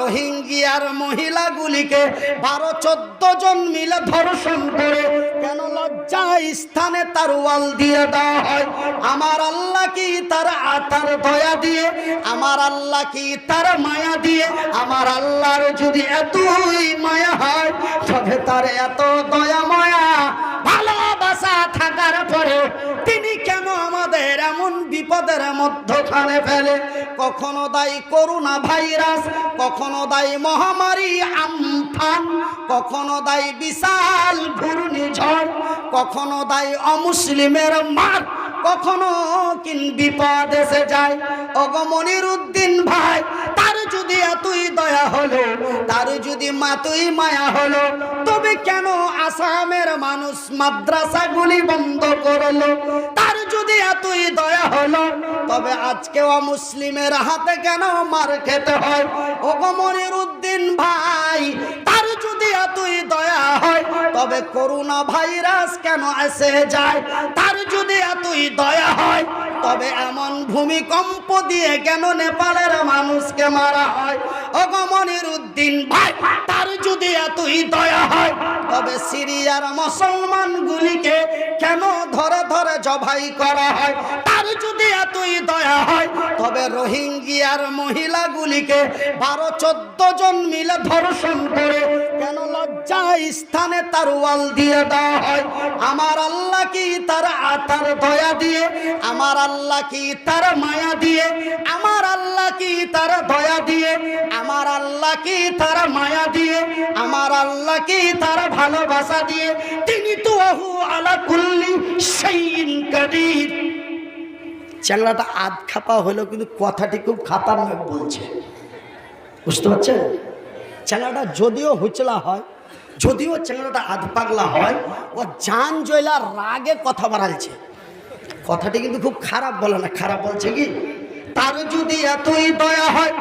রোহিঙ্গিয়ার মহিলাগুলিকে বারো চোদ্দ জন মিলে ধর্ষণ করে, কেন লজ্জা স্থানে তার ওয়াল দিয়ে দেওয়া হয়? আমার আল্লাহ কি তার তার দয়া দিয়ে, আমার আল্লাহ কি তার মায়া দিয়ে? আমার আল্লাহর যদি এতই মায়া হয়, তবে তার এত দয়া মায়া ভালোবাসা থাকার পরে তিনি কেন আমাদের এমন বিপদের মধ্যখানে ফেলে। কখনো দায়ী করোনা ভাইরাস, কখনো দায়ী মহামারী আমফান, কখনো দায়ী বিশাল ঘূর্ণিঝড়, কখনো দায়ী অমুসলিমের মার, কখনো কিন বিপদ এসে যায়। অগমনির উদ্দিন ভাই, তার যদি এতই দয়া হলো, তার যদি মাতই মায়া হলো, তবে কেন আসামের মানুষ মাদ্রাসাগুলি বন্ধ করল? তার যদি এতই দয়া হলো, তবে আজকে মুসলিমের হাতে কেন মার খেতে হয়? ওগমনির উদ্দিন ভাই, তার যদি এতই দয়া হয়, তবে করোনা ভাইরাস কেন এসে যায়? তার যদি এতই দয়া হয় তবে এমন ভূমিকম্প দিয়ে কেন নেপালের মানুষকে মারা হয়? অগমনির উদ্দিন ভাই, তার যদি এতই দয়া হয়, তবে সিরিয়ার মুসলমানগুলিকে কেন ধরে ধরে জবাই করা হয়? তার যদি এতই দয়া হয়, তবে রোহিঙ্গিয়ার মহিলাগুলিকে বারো চোদ্দ জন মিলে ধর্ষণ করে কেন লজ্জা স্থানে তার ওয়াল দিয়ে হয়। আমার আল্লাহ কি তার দয়া দিয়ে? আমার কি তার মায়া দিয়ে? আমার তার দয়া দিয়ে? আমার তার মায়া দিয়ে? আমার তার ভালোবাসা দিয়ে? তিনি তো আহু আধ খাপা হলো কিন্তু কথাটি খুব খাতারনাক বলছে। বুঝতে পারছেন? চ্যাংড়াটা যদিও হুচলা হয় যদিও চ্যাংড়াটা আধ পাগলা হয়, ও জান জয়লা রাগে কথা বাড়ালছে। কথাটি কিন্তু খুব খারাপ বলে না, খারাপ বলছে কি? তার যদি এতই দয়া হয়,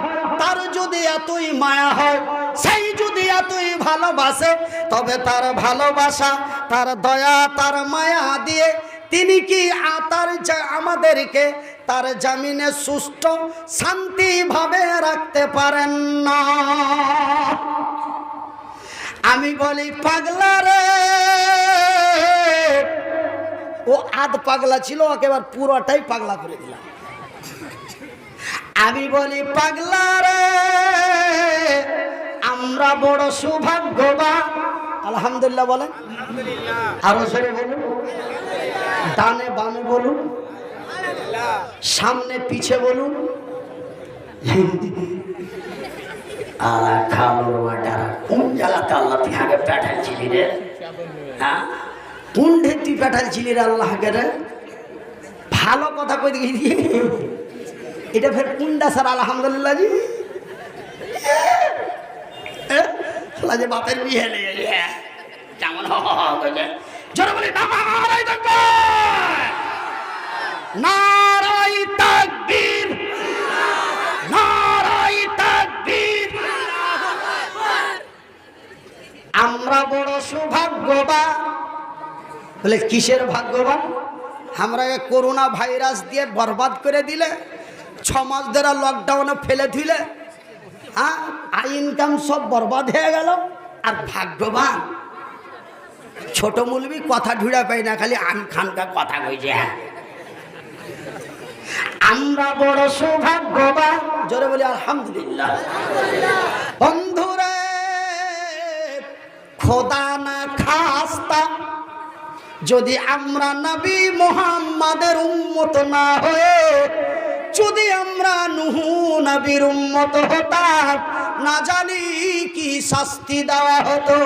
তার যদি এতই মায়া হয়, সেই যদি এতই ভালোবাসে, তবে তার ভালোবাসা, তার দয়া, তার মায়া দিয়ে তিনি কি তার আমাদেরকে তার জামিনে সুস্থ, শান্তিভাবে রাখতে পারেন না? আমি বলি পাগলা রে। ও আধ পাগলা ছিল ওকে এবার পুরোটাই পাগলা করে দিলাম। আমি বলি পাগলা রে আমরা বড় সৌভাগ্যবান। আলহামদুলিল্লাহ বলেন। আরও সরে বলুন। ডানে বামে বলুন। সামনে পিছে বলুন। আলা খাব বাটারা কোন জায়গাতে আল্লাহ তুই আগে পাঠাইছিলি রে? হ্যাঁ? কোন ঢের তুই পাঠাইছিলি রে আল্লাহকে রে? ভালো কথা কই দিকে এটা ফের কোনটা স্যার, আলহামদুলিল্লাহ জি। যে বাপের বিয়ে নেই কেমন জোরে বলি নারাই তাকবীর। নারাই আমরা বড় সৌভাগ্যবান। বলে, কিসের ভাগ্যবান? আমরা করোনা ভাইরাস দিয়ে বরবাদ করে দিলে, ছ মাস ধরে লকডাউনে ফেলে দিলে হ্যাঁ আই ইনকাম সব বরবাদ হয়ে গেল, আর ভাগ্যবান। ছোট মুলবি কথা ঢুড়া পাই না, খালি আন খানকা কথা কইছে হ্যাঁ। আমরা বড় সৌভাগ্যবান। জোরে বলি, আলহামদুলিল্লাহ। বন্ধুরে খোদা না খাস্তা। যদি আমরা নবী মোহাম্মদের উম্মত না হয়ে, যদি আমরা নুহু নবীর উম্মত হতাম, না জানি কি শাস্তি দেওয়া হতো।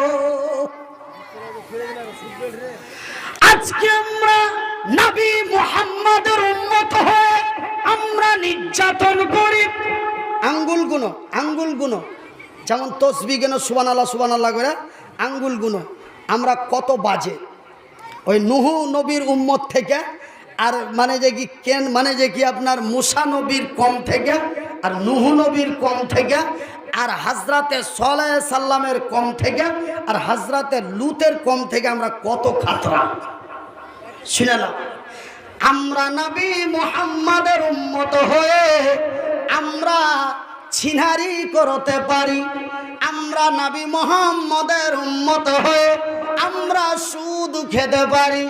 আজকে আমরা নবী মোহাম্মদের উম্মত হয়ে আমরা নির্যাতন করি। আঙ্গুল গুনো, আঙ্গুল যেমন তসবি গেন সুবান আল্লাহ সুবান আল্লাহ করে আঙ্গুল গুনো। আমরা কত বাজে। ওই নুহু নবীর উম্মত থেকে আর মানে যে কি কেন মানে যে কি আপনার মুসা নবীর কম থেকে আর নুহু নবীর কম থেকে আর হাজরাতে সাল্লাহ সাল্লামের কম থেকে আর হাজরাতে লুতের কম থেকে আমরা কত খাতরা। শুনেলাম আমরা নবী মোহাম্মদের উম্মত হয়ে আমরা ছিনারি করতে পারি। আমরা নবী মোহাম্মদের উন্মত হয়ে আমরা সুদ খেতে পারি।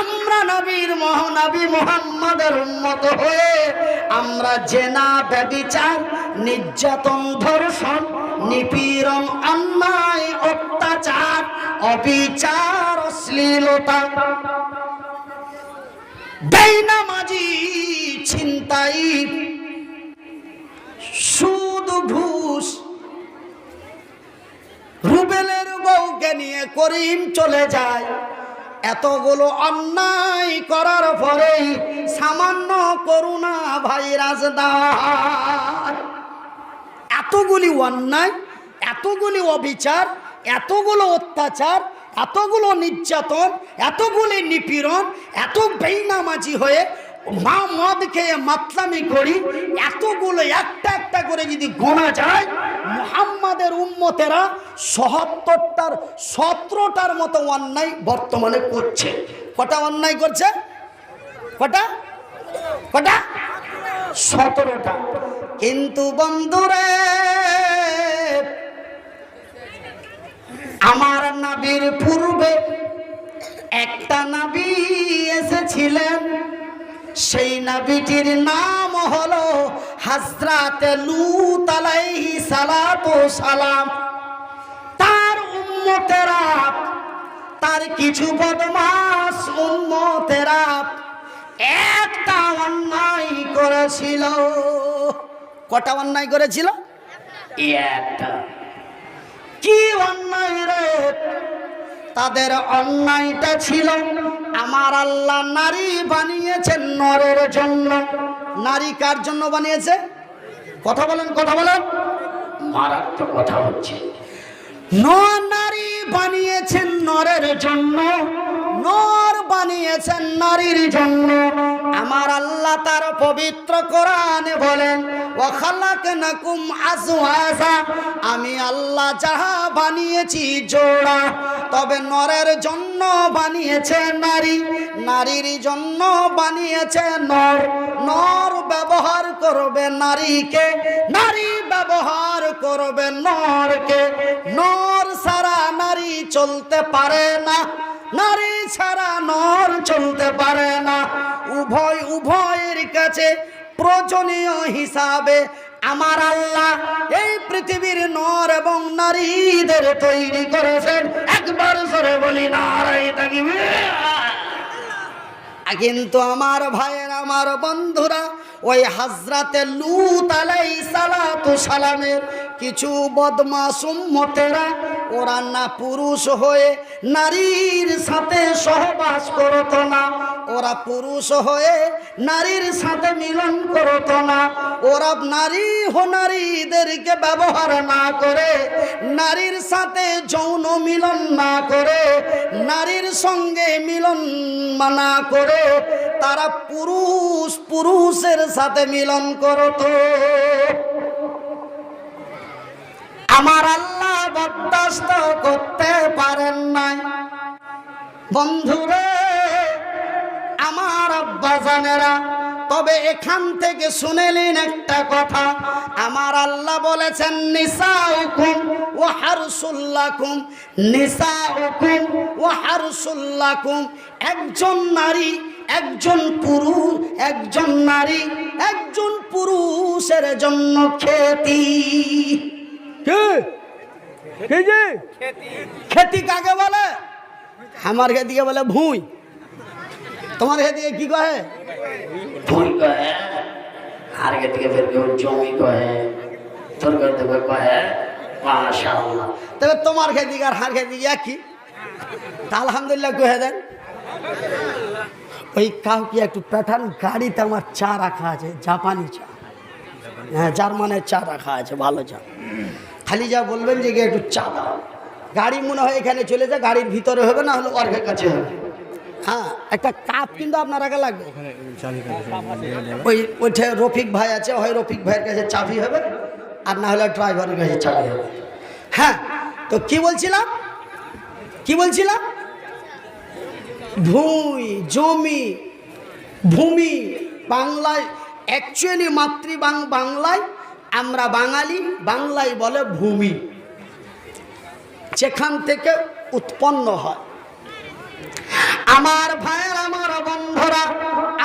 আমরা নবীর মহানবী মোহাম্মদের উন্মত হয়ে আমরা জেনা ব্যবিচার নির্যাতন, ধর্ষণ, নিপীড়ন, অন্যায়, অত্যাচার, অবিচার, অশ্লীলতা, বেইনামাজি, ছিনতাই সুদ ঘুষ। রুবেলের বউকে নিয়ে করিম চলে যায়। এতগুলো অন্যায় করার পরেই সামান্য করুণা ভাইরাস দায় এতগুলি অন্যায়, এতগুলি অবিচার, এতগুলো অত্যাচার, এতগুলো নির্যাতন, এতগুলি নিপীড়ন, এত বেইনামাজি হয়ে মা মদ খেয়ে মাতলামি করি, এতগুলো একটা একটা করে যদি গোনা যায়, মুহাম্মাদের উম্মতেরা সহত্তরটার, সতেরোটার মতো অন্যায় বর্তমানে করছে। কটা অন্যায় করছে? কটা? কটা? সতেরোটা। কিন্তু বন্ধুরে, আমার নাবির পূর্বে একটা নাবি এসেছিলেন। সেই নাবিটির নাম হলো হাজরাতে লুত আলাইহি সালাতু সালাম। তার উম্মতেরা, তার কিছু বদমাস উম্মতেরা একটা অন্যায় করেছিল। কটা অন্যায় করেছিল? একটা। কি অন্যায় রে? তাদের অন্যায়টা ছিল আমার আল্লাহ নারী বানিয়েছেন নরের জন্য। নারী কার জন্য বানিয়েছে? কথা বলেন কথা বলেন। মারাত্মক কথা হচ্ছে। ন নারী বানিয়েছেন নরের জন্য। নর বানিয়েছেন নারীর জন্য। আমার আল্লাহ তার পবিত্র কোরআনে বলেন ওয়াখালাকনাকুম আজওয়াজা। আমি আল্লাহ যাহা বানিয়েছি জোড়া, তবে নরের জন্য বানিয়েছে নারী, নারীর জন্য বানিয়েছে নর। নর ব্যবহার করবে নারীকে, নারী ব্যবহার করবে নরকে। নর সারা নারী চলতে পারে না। নারী ছাড়া নর চলতে পারে না। উভয়, উভয়ের কাছে প্রয়োজনীয় হিসাবে আমার আল্লাহ এই পৃথিবীর নর এবং নারীদের তৈরি করেছেন। একবার সরে বলি নারাই কিন্তু আমার ভাইয়ের, আমার বন্ধুরা, ওই হাজরাতে লুত আলাই সালাতু সালামের কিছু বদমাস উম্মতেরা ওরা না পুরুষ হয়ে নারীর সাথে সহবাস করত না। ওরা পুরুষ হয়ে নারীর সাথে মিলন করত না। ওরা নারী হো নারীদেরকে ব্যবহার না করে, নারীর সাথে যৌন মিলন না করে, নারীর সঙ্গে মিলন মানা করে, তারা পুরুষ পুরুষের সাথে মিলন করত। আমার আল্লাহ বরদাস্ত করতে পারেন নাই। বন্ধুরে, আমার আব্বা জানেরা, তবে এখান থেকে শুনেলেন একটা কথা। আমার আল্লাহ বলেছেন নিসা হুকুম ও হারসুল্লাকুম নিসা হুকুম ও হারসুল্লাকুম, একজন নারী, একজন পুরুষ, একজন নারী, একজন পুরুষের জন্য খেতি। কে? কে যে খেতি কাকে বলে? আমার খেতিকে বলে ভুঁই। তোমার খেতিকে কি কহে? ভুই কহে আর কে ফের কেউ জমি কহে তোর কহে মাশাআল্লাহ। তবে তোমার খেতিকে আর হার খেতিকে একই। তা আলহামদুলিল্লাহ কহে দেন। ওই কাউ কি একটু প্যাটার্ন গাড়িতে আমার চা রাখা আছে জাপানি চা। হ্যাঁ জার্মানের চা রাখা আছে, ভালো চা। খালি যা বলবেন যে গিয়ে একটু চা দাও। গাড়ি মনে হয় এখানে চলে যায়, গাড়ির ভিতরে হবে, না হলে অর্ঘের কাছে হবে। হ্যাঁ একটা কাপ কিন্তু আপনার আগে লাগবে। ওই ওইটা রফিক ভাই আছে হয় রফিক ভাইয়ের কাছে চাবি হবে, আর না হলে ড্রাইভারের কাছে চাবি হবে। হ্যাঁ তো কি বলছিলাম? কি বলছিলাম? ভূমি, জমি, ভূমি, বাংলায় অ্যাকচুয়ালি মাতৃ বাংলায় আমরা বাঙালি, বাংলায় বলে ভূমি। যেখান থেকে উৎপন্ন হয়। আমার ভাইয়ের, আমার বন্ধুরা,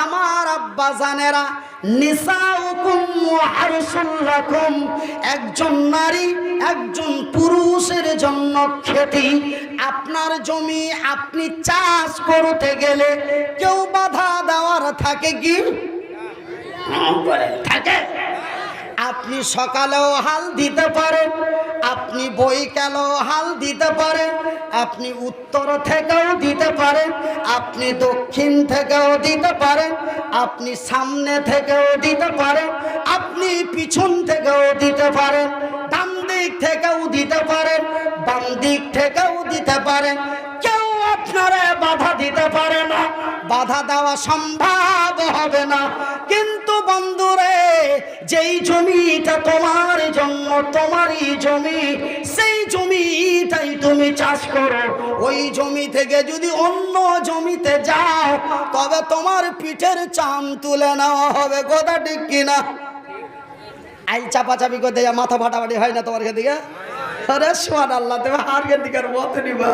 আমার আব্বা জানেরা একজন নারী, একজন পুরুষের জন্য খেতি আপনার জমি আপনি চাষ করতে গেলে কেউ বাধা দেওয়ার থাকে কি? থাকে। আপনি সকালেও হাল দিতে পারেন, আপনি বইকালেও হাল দিতে পারেন, আপনি উত্তর থেকেও দিতে পারেন, আপনি দক্ষিণ থেকেও দিতে পারেন, আপনি সামনে থেকেও দিতে পারেন, আপনি পিছন থেকেও দিতে পারেন, ডান দিক থেকেও দিতে পারেন, বাম দিক থেকেও দিতে পারেন। কেউ আপনারা বাধা দিতে পারে না, বাধা দেওয়া সম্ভব হবে না। কিন্তু যেই জমিটা তোমার জন্য, তোমারই জমি, সেই জমিটাই তুমি চাষ করো। ওই জমি থেকে যদি অন্য জমিতে যাও, তবে তোমার পিঠের চাম তুলে নেওয়া হবে। কথা ঠিক কিনা? আই চাপাচাপি করতে যা মাথা ফাটাফাটি হয় না তোমার দিকে আরে সোয়ান আল্লাহ, তুমি হারকে দিকে আর মত নিবা।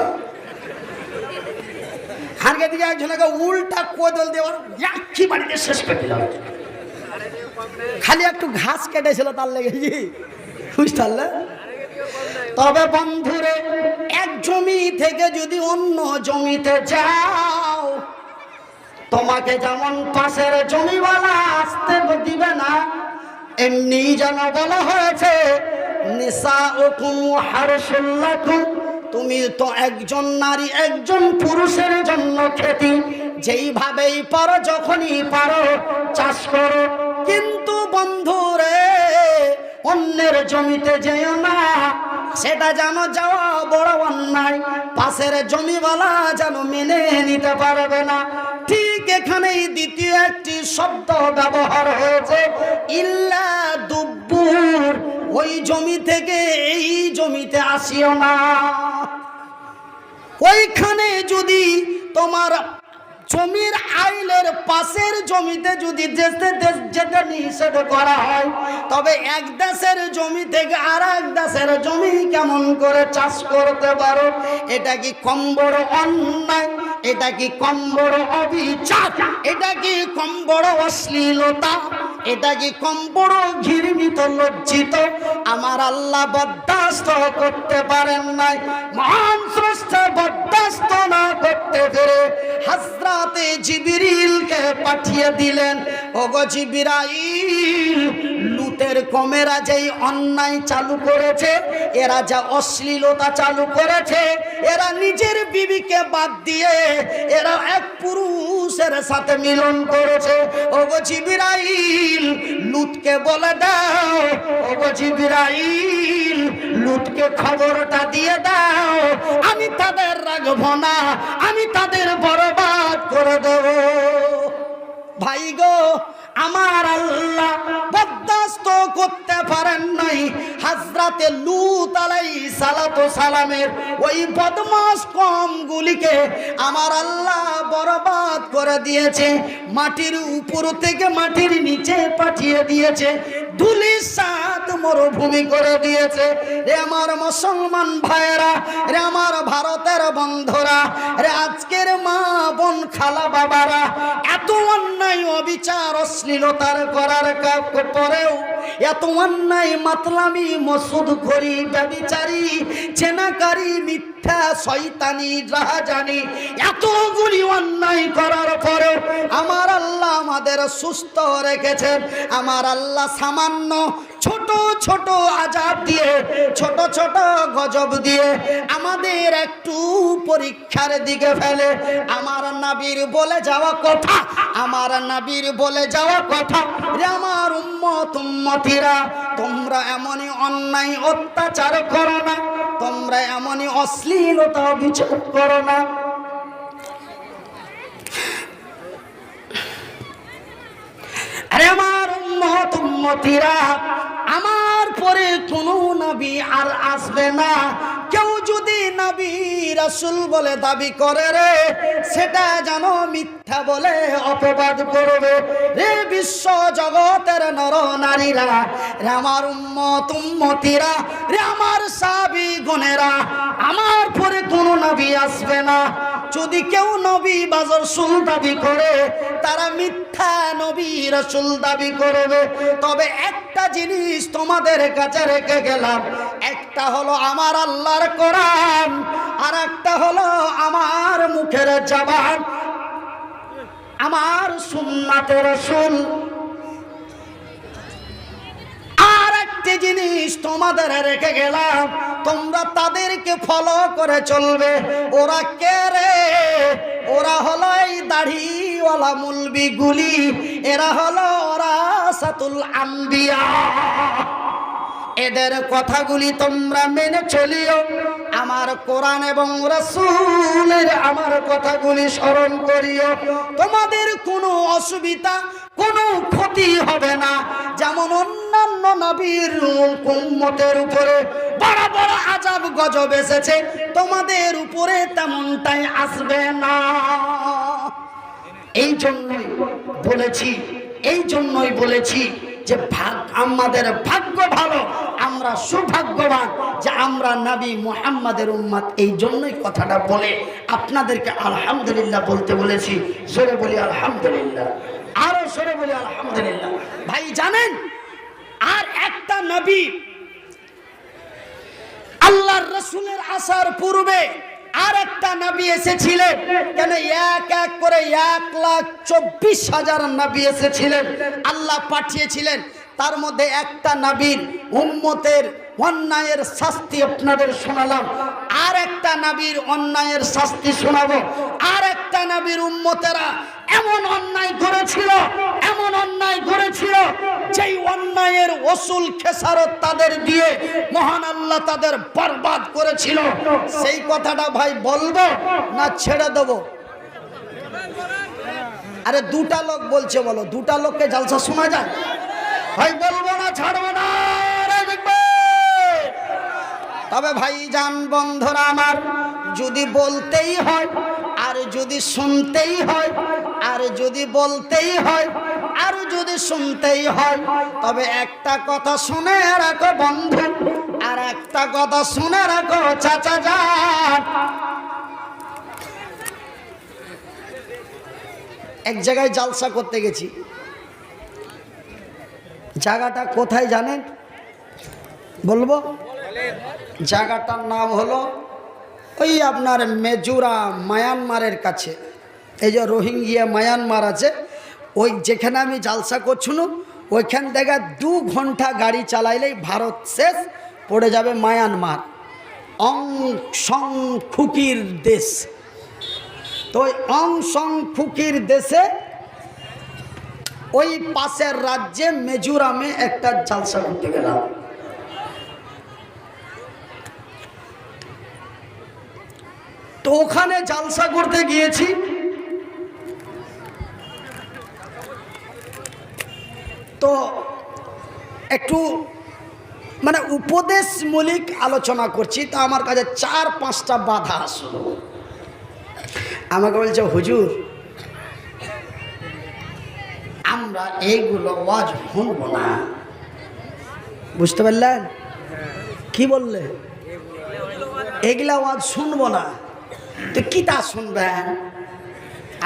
হারকে দিকে একজনকে উল্টা কোদল দেওয়ার একই বাড়িতে শেষ করে দিলাম। খালি একটু ঘাস কেটেছিল তার লেগেছি বুঝতে তবে বন্ধুরে, এক জমি থেকে যদি অন্য জমিতে যাও, তোমাকে যেমন পাশের জমিওয়ালা আসতে দিবে না, এমনি যেন বলা হয়েছে নিসা হুকুম হারসুল্লাকুম, তুমি তো একজন নারী, একজন পুরুষের জন্য খেতি, যেইভাবেই পারো, যখনই পারো, চাষ করো। কিন্তু অন্যের জমিতে যেও না, সেটা যেন যাওয়া বড় অন্যায়। পাশের জমিওয়ালা যেন মেনে নিতে পারবে না। ঠিক এখানেই দ্বিতীয় একটি শব্দ ব্যবহার হয়েছে, ইল্লা দুব্বুর, ওই জমি থেকে এই জমিতে আসিও না। ওইখানে যদি তোমার জমির আইলের পাশের জমিতে যদি যেতে নিষেধ করা হয়, তবে এক দেশের জমি থেকে আর এক দেশের জমি কেমন করে চাষ করতে পারো? এটা কি কম বড় অন্যায়? এটা কি কম বড় অবিচার? এটা কি কম বড় অশ্লীলতা? এটা কি কম বড় ঘৃণিত লজ্জিত? আমার আল্লাহ বরদাস্ত করতে পারেন নাই। মহান স্রষ্টা বরদাস্ত না করতে পেরে হাজরাতে জিবিরিলকে পাঠিয়ে দিলেন। ওগো জিবিরাইল লুতের কমেরা যেই অন্যায় চালু করেছে, এরা যা অশ্লীলতা চালু করেছে, এরা নিজের বিবিকে বাদ দিয়ে এরা এক পুরুষের সাথে মিলন করেছে। ওগো জিবিরাইল, লুতকে বলে দাও, ওগো জিবিরাইল, লুতকে খবরটা দিয়ে দাও, আমি তাদের রাখব না, আমি তাদের বরবাদ করে দেব। ভাই গো আমার আল্লাহ বরদাস্ত করতে পারেন নাই। হাজরাতে লুত আলাই সালাতো সালামের ওই বদমাস কমগুলিকে আমার আল্লাহ বরবাদ করে দিয়েছে, মাটির উপর থেকে মাটির নিচে পাঠিয়ে দিয়েছে ধুলির সাত মরুভূমি করে দিয়েছে। রে আমার মুসলমান ভাইয়েরা, রে আমার ভারতের বন্ধুরা, রে আজকের মা বোন খালা বাবারা, এত অন্যায় অবিচার অশ্লীলতার করার পরেও এত অন্যায় মাতলামি, মসুদ ঘড়ি ব্যবিচারি চেনাকারি মিথ্যা, শয়তানি, জাহাজানি, এতগুলি অন্যায় করার পরেও আমার আল্লাহ আমাদের সুস্থ রেখেছেন। আমার আল্লাহ সামান্য ছোট ছোট আজাব দিয়ে, ছোট ছোট গজব দিয়ে আমাদের একটু পরীক্ষার দিকে ফেলে। আমার নাবির বলে যাওয়া কথা, আমার নাবির বলে যাওয়া কথা, রে আমার উম্মত, উম্মতিরা, তোমরা এমনই অন্যায় অত্যাচার করো না, তোমরা এমনই অশ্লীলতা বিচার করো না। আরে আমার উম্মত, উম্মতিরা আমার পরে কোনো নবী আর আসবে না। কেউ যদি নবীর রাসূল বলে দাবি করে রে, সেটা যেন মিথ্যা বলে অপবাদ করবে। রে বিশ্ব জগতের নর নারীরা, রে আমার উম্মত উম্মতিরা, রে আমার সাবি গুনেরা আমার পরে কোনো নবী আসবে না। যদি কেউ নবী বাজর সুল দাবি করে, তারা মিথ্যা নবী রাসূল দাবি করবে। তবে একটা জিনিস তোমাদের কাছে রেখে গেলাম, একটা হলো আমার আল্লাহর কোরআন, আর একটা হলো আমার মুখের জবান, আমার সুন্নাতের রাসূল। একটি জিনিস তোমাদের রেখে গেলাম, তোমরা তাদেরকে ফলো করে চলবে। ওরা কে রে? ওরা হলো এই দাড়িওয়ালা মুলবি গুলি এরা হলো ওরা সাতুল আম্বিয়া। এদের কথাগুলি তোমরা মেনে চলিও। আমার কোরআন এবং রাসূলের আমার কথাগুলি স্মরণ করিও। তোমাদের কোনো অসুবিধা, কোনো ক্ষতি হবে না। যেমন অন্যান্য নবীর উম্মতের উপরে বড় বড় আজাব গজব এসেছে। তোমাদের উপরে তেমনটাই আসবে না। এই জন্যই বলেছি এই জন্যই বলেছি যে ভাগ, আমাদের ভাগ্য ভালো, আমরা সৌভাগ্যবান যে আমরা নবী মুহাম্মাদের উম্মাদ এই জন্যই কথাটা বলে আপনাদেরকে আলহামদুলিল্লাহ বলতে বলেছি সরে বলি আলহামদুলিল্লাহ। আরও সরে বলি আলহামদুলিল্লাহ। ভাই, জানেন, আর একটা নবী, আল্লাহর রসুলের আসার পূর্বে আর একটা নবী এসেছিলেন। কেন এক এক করে এক লাখ চব্বিশ হাজার নাবি এসেছিলেন। আল্লাহ পাঠিয়েছিলেন। তার মধ্যে একটা নাবির উম্মতের অন্যায়ের শাস্তি আপনাদের শোনালাম। আর একটা নবীর অন্যায়ের শাস্তি শোনাবো। আর একটা নবীর উম্মতেরা এমন অন্যায় করেছিল, এমন অন্যায় করেছিল, যেই অন্যায়ের ওসুল খেসারত তাদের দিয়ে মহান আল্লাহ তাদের বরবাদ করেছিল। সেই কথাটা ভাই বলব না ছেড়ে দেবো? আরে দুটা লোক বলছে বলো, দুটা লোককে জালসা শোনা যায়? ভাই বলব না ছাড়বো না রে দেখবে। তবে ভাই যান বন্ধুরা আমার, যদি বলতেই হয়, আর যদি শুনতেই হয়, আর যদি বলতেই হয়, আর যদি শুনতেই হয়, তবে একটা কথা শুনে রাখো বন্ধু, আর একটা কথা শুনে রাখো চাচা যান। এক জায়গায় জালসা করতে গেছি। জায়গাটা কোথায় জানেন? বলব? জায়গাটার নাম হলো ওই আপনার মেজুরা মায়ানমারের কাছে। এই যে রোহিঙ্গিয়া মায়ানমার আছে, ওই যেখানে আমি জালসা করছিলাম, ওইখান থেকে দু ঘণ্টা গাড়ি চালাইলেই ভারত শেষ, পড়ে যাবে মায়ানমার। অং সং খুকির দেশ। তো ওই অং সং ফুকির দেশে ওই পাশের রাজ্যে মেজোরামে একটা জালসা করতে গেলাম। তো ওখানে জালসা করতে গিয়েছি। তো একটু মানে উপদেশ উপদেশমূলক আলোচনা করছি, তা আমার কাছে চার, পাঁচটা বাধা আসলো। আমাকে বলছে, হুজুর, আমরা এইগুলো ওয়াজ শুনব না। বুঝতে পারলেন? কি বললে? এগুলা ওয়াজ শুনব না। তো কিতা শুনবেন?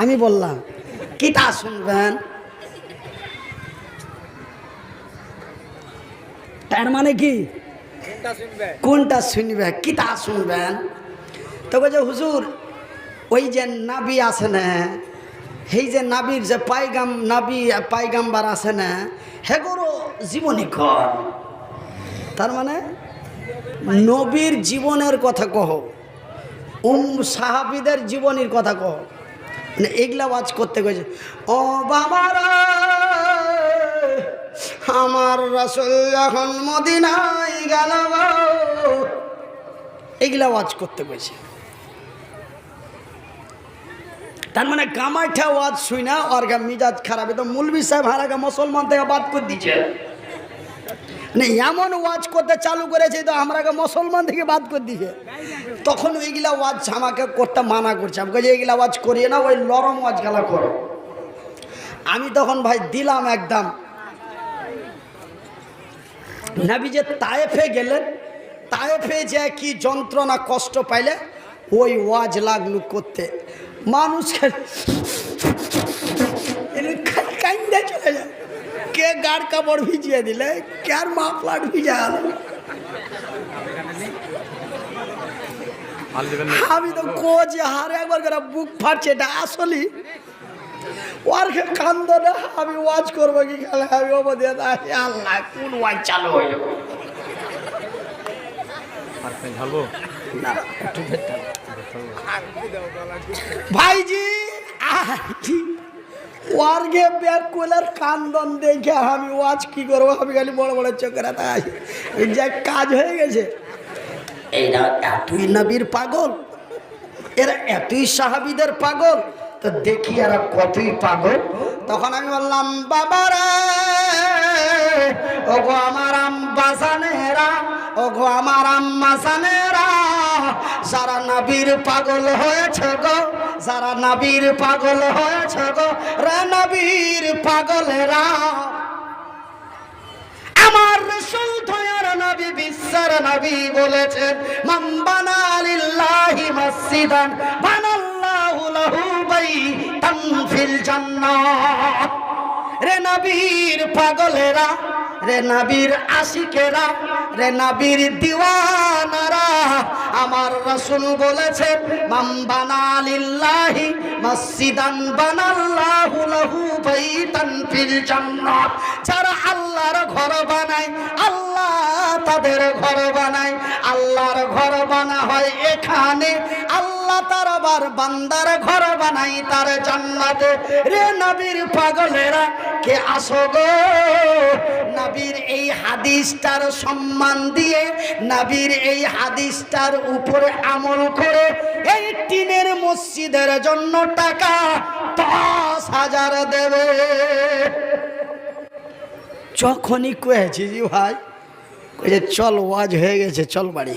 আমি বললাম কিতা শুনবেন? তার মানে কি? কোনটা শুনবে? কিতা শুনবেন? তো বলছে হুজুর ওই যে নাবি আছে না সেই যে নাবির যে পাইগাম নাবি পাইগাম্বার আছে না হেগোরও জীবনী কর। তার মানে নবীর জীবনের কথা কহ। উম সাহাবিদের জীবনীর কথা কহ মানে এগুলা ওয়াজ করতে গেছে। ও বাবারা আমার রসুল যখন মদিনায় গেল। এগুলা ওয়াজ করতে গেছে। তার মানে কামাইঠা ওয়াজ শুই না গা মিজাজ খারাপ। তো মুলবি সাহেব হারাগা মুসলমান থেকে বাদ করে দিচ্ছে মানে এমন ওয়াজ করতে চালু করেছে তো আমরাকে মুসলমান থেকে বাদ করে দিছে তখন ওইগুলা ওয়াজ আমাকে করতে মানা করছে। আমাকে যে এইগুলা ওয়াজ করিয়ে না ওই ওয়াজ গেলা করো। আমি তখন ভাই দিলাম একদম। নাবি যে তায়েফে গেলেন, তায়েফে যে কি যন্ত্রণা, কষ্ট পাইলে ওই ওয়াজ লাগলু করতে। মানুষ কাইন্দা চলে যায় কে গাড় কাপড় ভিজিয়ে দিলে? কে আর মাফলার ভিজা আমি তো কোচে হারে একবার করে বুক ফাটছে এটা আসলি ওয়ারকে কান্দ না আমি ওয়াজ করব কি খালে? আমি ওপর দিয়ে আল্লাহ কোন ওয়াজ চালু একটু ভেতরে। ভাইজি আহি, ওয়ার্গে ব্যাগ কোলার কান্দন দেখে আমি ওয়াজ কি করব? আমি খালি বড় বড় চোখেরা তাই যে কাজ হয়ে গেছে। এরা এতই নবীর পাগল। এরা এতই সাহাবিদের পাগল। তো দেখি এরা কতই পাগল। তখন আমি বললাম, বাবারা, ওগো আমার আম্বাসানেরা ওগো আমার আম্মাসানেরা সারা নবীর পাগল হয়েছে গো যারা নবীর পাগল হয়েছে গো নবীর পাগলেরা। আমার রসুল দয়ার নবী, বিশ্বের নবী বলেছেন, মান বানা লিল্লাহি মসজিদান, বানাল্লাহু লাহু বাইতান ফিল জান্নাহ রে নবীর পাগলেরা, রে নবীর আশিকেরা রে নাবির দিওয়ানারা, আমার রসুল বলেছেন মাম বানালিল্লাহি মসজিদান বানাল্লাহু লাহু বাইতান ফিল জান্নাত। যারা আল্লাহর ঘর বানায়, আল্লাহ তাদের ঘর বানায়। আল্লাহর ঘর বানা হয় এখানে। আবার বান্দার ঘর বানাই তার জান্নাতে। রে নবীর পাগলেরা, কে আসো গো? নবীর এই হাদিসটার সম্মান দিয়ে নবীর এই হাদিসটার উপরে আমল করে এই টিনের মসজিদের জন্য টাকা দশ হাজার দেবে। যখনই কয়েছি, জি ভাই, কয়েছে, চল ওয়াজ হয়ে গেছে, চল বাড়ি।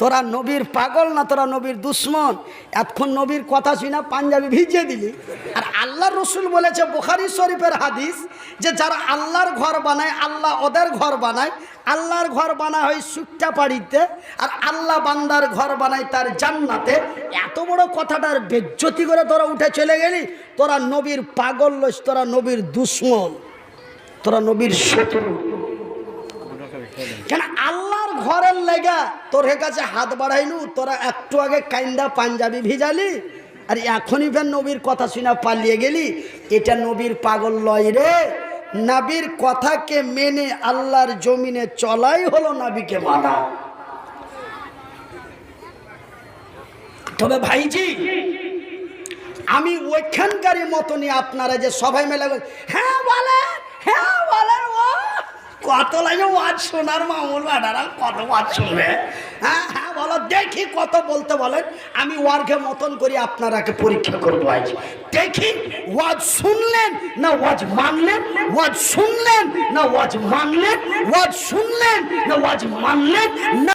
তোরা নবীর পাগল না তোরা নবীর দুশ্মন? এতক্ষণ নবীর কথা শুনা পাঞ্জাবি ভিজিয়ে দিলি। আর আল্লাহ রসুল বলেছে, বুখারি শরীফের হাদিস যে যারা আল্লাহর ঘর বানায়, আল্লাহ ওদের ঘর বানায়। আল্লাহর ঘর বানা হয় সুট্টা পাড়িতে, আর আল্লাহ বান্দার ঘর বানায় তার জান্নাতে। এত বড় কথাটার বেজ্জতি করে তোরা উঠে চলে গেলি? তোরা নবীর পাগল লইস তোরা নবীর দুশ্মন। তোরা নবীর শত্রু। কেন আল্লাহর ঘরের লেগা, তোর কাছে হাত বাড়াইলু তোরা একটু আগে কাইন্দা পাঞ্জাবি ভিজালি, আর এখনই ফের নবীর কথা শুনা পালিয়ে গেলি। এটা নবীর পাগল লয় রে। নাবির কথাকে মেনে আল্লাহর জমিনে চলাই হলো নাবিকে মানা তবে ভাইজি, আমি ওইখানকারই মতনই আপনারা যে সবাই মেলে হ্যাঁ বলেন হ্যাঁ বলেন ও। কত লাগে ওয়াজ শোনার মামুন ম্যাডারা কত ওয়াজ শুনবে? হ্যাঁ হ্যাঁ বলো, দেখি কত বলতে বলেন। আমি ওয়ার্কে মতন করি আপনারাকে পরীক্ষা করব আজ। দেখি, ওয়াজ শুনলেন না ওয়াজ মানলেন? ওয়াজ শুনলেন না ওয়াজ মানলেন? ওয়াজ শুনলেন না ওয়াজ মানলেন না